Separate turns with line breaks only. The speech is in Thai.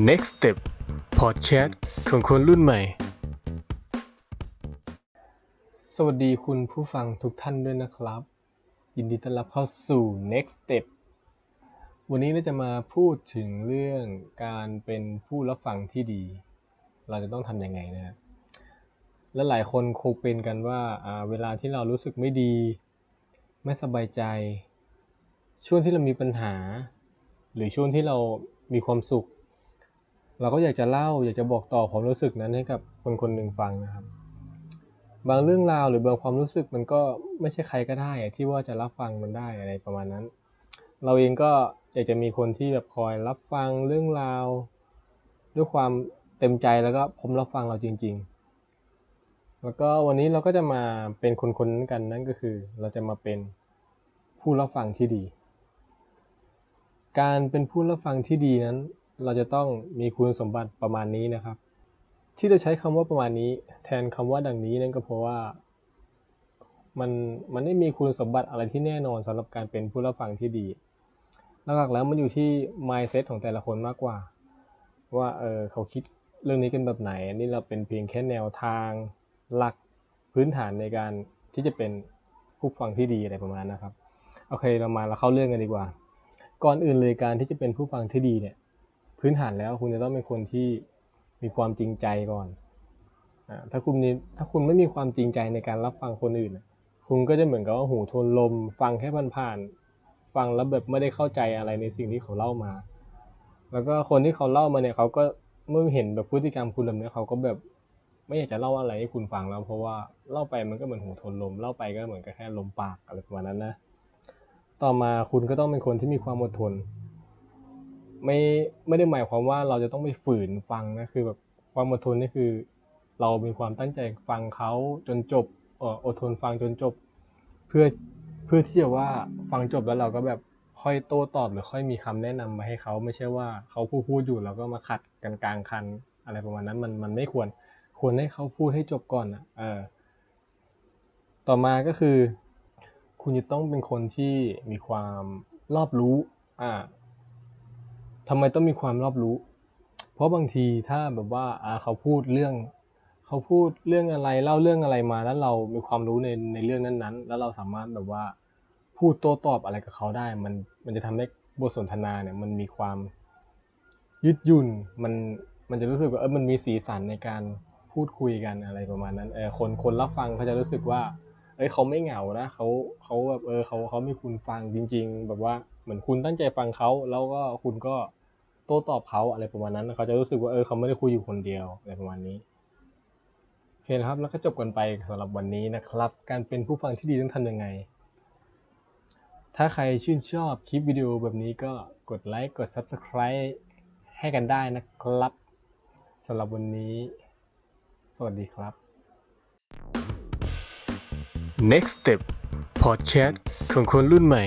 Next Step Podcast ของคนรุ่นใหม่ สวัสดีคุณผู้ฟังทุกท่านด้วยนะครับ ยินดีต้อนรับเข้าสู่ Next Step วันนี้เราจะมาพูดถึงเรื่องการเป็นผู้รับฟังที่ดี เราจะต้องทำยังไงนะครับและหลายคนคงเป็นกันว่าเวลาที่เรารู้สึกไม่ดี ไม่สบายใจ ช่วงที่เรามีปัญหา หรือช่วงที่เรามีความสุข เราก็อยากจะเล่าอยากจะบอกต่อความรู้สึกนั้นให้กับคนคนหนึ่งฟังนะครับ บางเรื่องราวหรือบางความรู้สึกมันก็ไม่ใช่ใครก็ได้ที่ว่าจะรับฟังมันได้อะไรประมาณนั้น เราเองก็อยากจะมีคนที่แบบคอยรับฟังเรื่องราว ด้วยความเต็มใจแล้วก็พร้อมรับฟังเราจริง ๆ แล้วก็วันนี้เราก็จะมาเป็นคนคนนั้นกันนั่นก็คือ เราจะมาเป็นผู้รับฟังที่ดี การเป็นผู้รับฟังที่ดีนั้น เราจะต้องมีคุณสมบัติประมาณนี้นะครับ ที่เราใช้คำว่าประมาณนี้ แทนคำว่าดังนี้นั่นก็เพราะว่ามันมันไม่มีคุณสมบัติอะไรที่แน่นอนสำหรับการเป็นผู้รับฟังที่ดีหลักๆแล้วมันอยู่ที่ mindset ของแต่ละคนมากกว่า ว่าเออเขาคิดเรื่องนี้กันแบบไหนนนี้เราเป็นเพียงแค่แนวทางหลักพื้นฐานในการที่จะเป็นผู้ฟังที่ดีอะไรประมาณนะครับโอเคเรามาเราเข้าเรื่องกันดีกว่า ก่อนอื่นเลยการที่จะเป็นผู้ฟังที่ดีเนี่ย พื้นฐานแล้วคุณจะต้องเป็นคนที่มีความจริงใจก่อนอถ้าคุณมีถ้าคุณไม่มีความจริงใจในการรับฟังคนอื่น คุณก็จะเหมือนกับว่าหูทนลม ฟังแค่ผ่านๆฟังแล้วแบบไม่ได้เข้าใจอะไรในสิ่งที่เขาเล่ามา แล้วก็คนที่เขาเล่ามาเนี่ยเขาก็เมื่อเห็นแบบพฤติกรรมคุณแบบนี้เขาก็แบบไม่อยากจะเล่าอะไรให้คุณฟังแล้วเพราะว่าเล่าไปมันก็เหมือนหูทนลมเล่าไปก็เหมือนกับแค่ลมปากอะไรประมาณนั้นนะ ต่อมาคุณก็ต้องเป็นคนที่มีความอดทน ไม่ไม่ได้หมายความว่าเราจะต้องไปฝืนฟังนะคือแบบความอดทนนี่คือ เรามีความตั้งใจฟังเขาจนจบเอออดทนฟังจนจบ เพื่อเพื่อที่จะว่าฟังจบแล้วเราก็แบบค่อยโต้ตอบหรือค่อยมีคำแนะนำมาให้เขาไม่ใช่ว่าเขาพูดพูดอยู่เราก็มาขัดกันกลางคันอะไรประมาณนั้นมันมันไม่ควรควรให้เขาพูดให้จบก่อนอะเออต่อมาก็คือ คุณจะต้องเป็นคนที่มีความรอบรู้อ่า ทำไมต้องมีความรอบรู้ เพราะบางทีถ้าแบบว่าอ่าเขาพูดเรื่องเขาพูดเรื่องอะไรเล่าเรื่องอะไรมาแล้วเรามีความรู้ในในเรื่องนั้นๆ แล้วเราสามารถแบบว่าพูดโต้ตอบอะไรกับเขาได้ มันมันจะทำให้บทสนทนาเนี่ยมันมีความยืดหยุ่นมันมันจะรู้สึกว่าเออมันมีสีสันในการพูดคุยกันอะไรประมาณนั้นเออคนคนรับฟังเขาจะรู้สึกว่า อ้ยเขาไม่เหงานะเขาเขาแบบเออเขาเขามีคุณฟังจริง ๆ แบบว่าเหมือนคุณตั้งใจฟังเขาแล้วก็คุณก็โต้ตอบเขาอะไรประมาณนั้นเขาจะรู้สึกว่าเออเขาไม่ได้คุยอยู่คนเดียวอะไรประมาณนี้โอเคนะครับ แล้วก็จบกันไปสำหรับวันนี้นะครับ การเป็นผู้ฟังที่ดีต้องทำยังไง ถ้าใครชื่นชอบคลิปวิดีโอแบบนี้ก็กดไลค์กด Subscribe ให้กันได้นะครับสำหรับวันนี้ สวัสดีครับ Next Step Podcast ของคนรุ่นใหม่